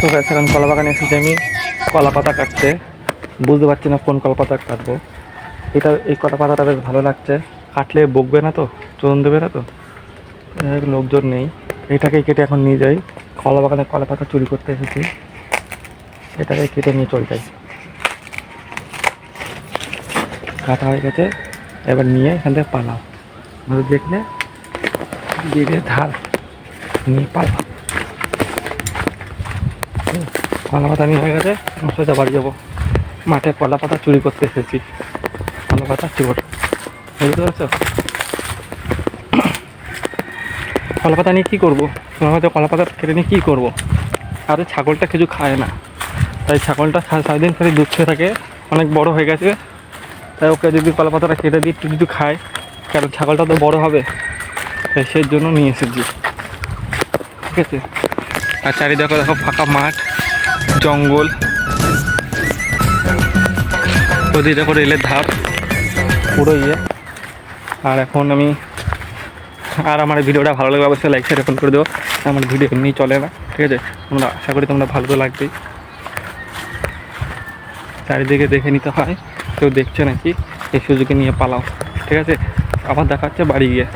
তো গাছ এখন কলা বাগানে এসেছি আমি কলা পাতা কাটতে, বুঝতে পারছি না কোন কলা পাতা কাটবো। এটা, এই কলা পাতাটা বেশ ভালো লাগছে। কাটলে বকবে না তো? চলন দেবে না তো? লোকজন নেই। এটাকে কেটে এখন নিয়ে যাই। কলা বাগানে কলা পাতা চুরি করতে এসেছি। এটাকে কেটে নিয়ে চল যাই। কাটা হয়ে গেছে। এবার নিয়ে এখান থেকে পালাও। দেখলে দিয়ে ধার, নিয়ে পালাও। কলা পাতা নিয়ে হয়ে গেছে। সোজা বাড়ি যাব। মাঠে কলা পাতা চুরি করতে এসেছি। কলা পাতা চোর বুঝতে পারছ? কলা পাতা নিয়ে কী করব? তোমার হয়তো কলা পাতা কেটে নিয়ে কী করব? আরে ছাগলটা কিছু খায় না। তাই ছাগলটা সারাদিন ধরে দুধ খেয়ে থাকে। অনেক বড় হয়ে গেছে। তাই ওকে যদি কলা পাতাটা কেটে দিই, একটু খায়, কারণ ছাগলটা তো বড় হবে। তাই সেই জন্য নিয়ে এসেছি। ঠিক আছে? আর চারিদিকে দেখো ফাঁকা মাঠ, জঙ্গল। ওদিকে দেখো রেলের ধাপ। পুরো ইয়ে। আর এখন আমি, আর আমার ভিডিওটা ভালো লাগবে অবশ্যই লাইক শেয়ার করে দেবো আমার ভিডিও এমনি চলে না, ঠিক আছে? তোমরা, আশা করি তোমরা ভালো লাগবেই। চারিদিকে দেখে নিতে হয়, কেউ দেখছে নাকি? এই সুযোগে নিয়ে পালাও, ঠিক আছে? আবার দেখা হচ্ছে বাড়ি গিয়ে।